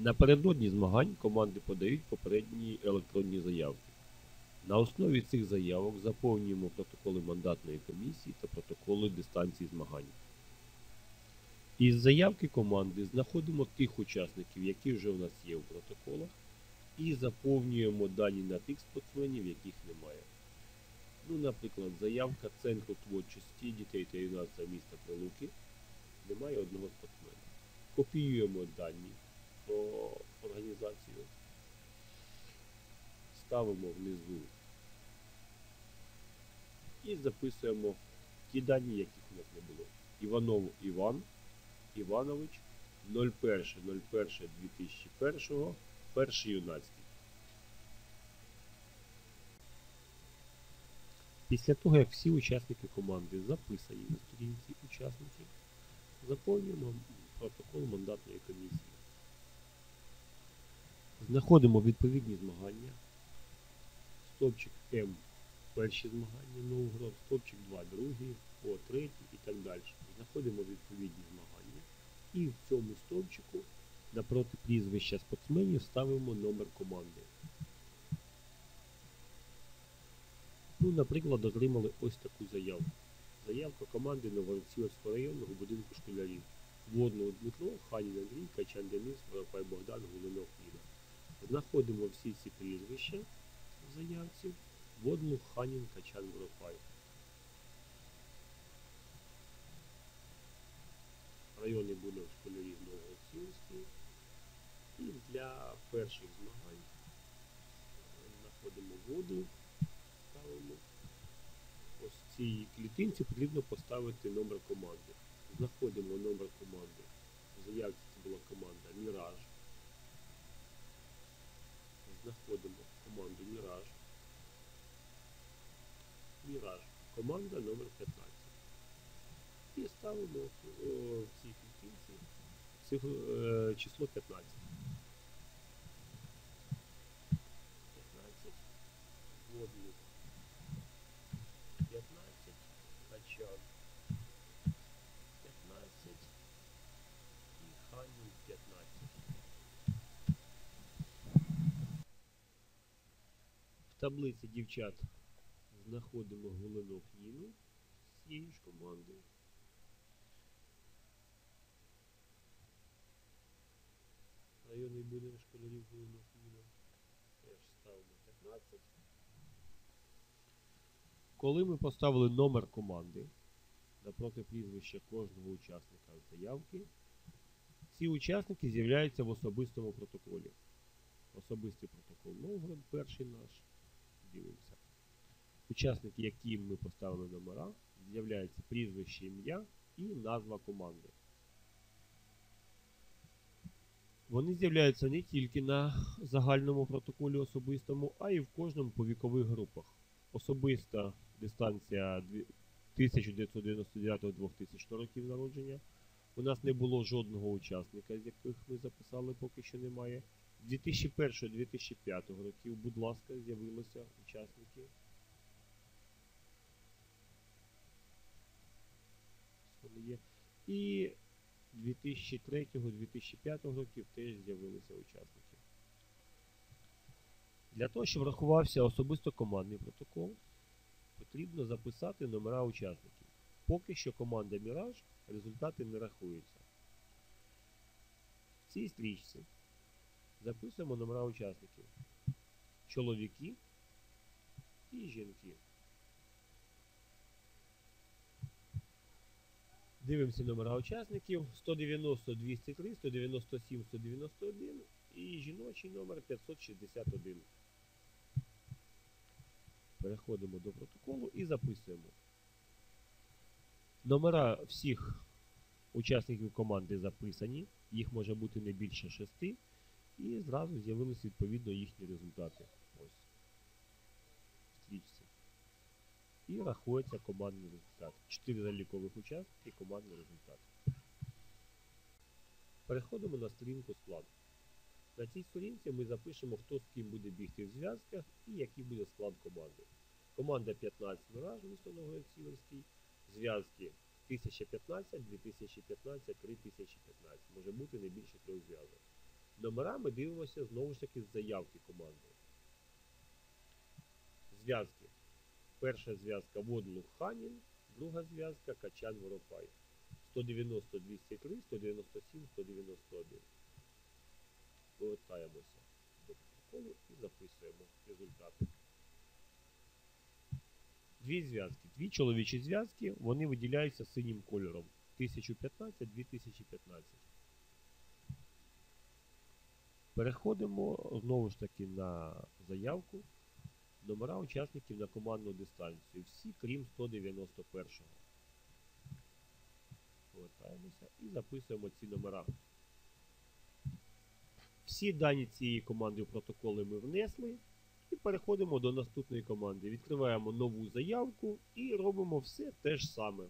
Напередодні змагань команди подають попередні електронні заявки. На основі цих заявок заповнюємо протоколи мандатної комісії та протоколи дистанції змагань. Із заявки команди знаходимо тих учасників, які вже в нас є в протоколах, і заповнюємо дані на тих спортсменів, яких немає. Ну, наприклад, заявка Центру творчості дітей та юнацтва міста Прилуки. Немає одного спортсмена. Копіюємо дані про організацію, ставимо внизу і записуємо ті дані, яких у нас не було. Іванов Іван Іванович 01.01.2001, перший юнацький. Після того, як всі учасники команди записані на сторінці учасників, заповнюємо протокол мандатної комісії. Знаходимо відповідні змагання. Стопчик М перші змагання Новгород, стопчик 2 другі, О третій і так далі. Знаходимо відповідні змагання. І в цьому стовпчику напроти прізвища спортсменів ставимо номер команди. Ну, наприклад, отримали ось таку заявку. Заявка команди Новоросійського районного будинку школярів. Водного Дмитро, Ханін Андрій, Качан Денис, Воропай Богдан, Гулинов. Знаходимо всі ці прізвища в заявці. Водну, Ханін, Качан, Воропай. Районний будинок школярів Новоцінський. І для перших змагань знаходимо воду, ставимо. Ось в цій клітинці потрібно поставити номер команди. Знаходимо номер команди. В заявці це була команда Міраж. Команда номер 15. І ставимо о, в цій клітинці цифру, е, число 15. 15. Водник. 15. Качан. 15. І Ханін 15. В таблиці дівчат Знаходимо Гулинок Ніну з цієї ж команди. Районний будинок школярів Гулинок Ніна. Теж ставимо 15. Коли ми поставили номер команди напроти прізвища кожного учасника заявки, ці учасники з'являються в особистому протоколі. Особистий протокол Новгород, перший наш. Дивимося. Учасники, яким ми поставили номера, з'являється прізвище ім'я і назва команди. Вони з'являються не тільки на загальному протоколі особистому, а й в кожному по вікових групах. Особиста дистанція 1999-2000 років народження. У нас не було жодного учасника, з яких ми записали, поки що немає. 2001-2005 років, будь ласка, з'явилися учасники. Вони є. І 2003-2005 років теж з'явилися учасники. Для того, щоб рахувався особисто командний протокол, потрібно записати номера учасників. Поки що команда Міраж результати не рахуються. В цій стрічці записуємо номера учасників. Чоловіки і жінки. Дивимося номера учасників 190 203, 197 191 і жіночий номер 561. Переходимо до протоколу і записуємо. Номера всіх учасників команди записані, їх може бути не більше шести, і зразу з'явилися відповідно їхні результати. Ось. В стрічці. І рахується командний результат. 4 залікових учасники і командний результат. Переходимо на сторінку склад. На цій сторінці ми запишемо, хто з ким буде бігти в зв'язках і який буде склад команди. Команда 15 Мираж, місто Новоцілерський, зв'язки 1015, 2015, 3015. Може бути не більше трьох зв'язок. Номера ми дивимося знову ж таки з заявки команди. Зв'язки. Перша зв'язка Водлух Ханін, друга зв'язка Качан Воропай. 190 203, 197, 191. Повертаємося до протоколу і записуємо результати. Дві зв'язки, дві чоловічі зв'язки, вони виділяються синім кольором. 1015, 2015. Переходимо знову ж таки на заявку. Номера учасників на командну дистанцію. Всі, крім 191-го. Повертаємося і записуємо ці номера. Всі дані цієї команди в протоколи ми внесли. І переходимо до наступної команди. Відкриваємо нову заявку і робимо все те ж саме.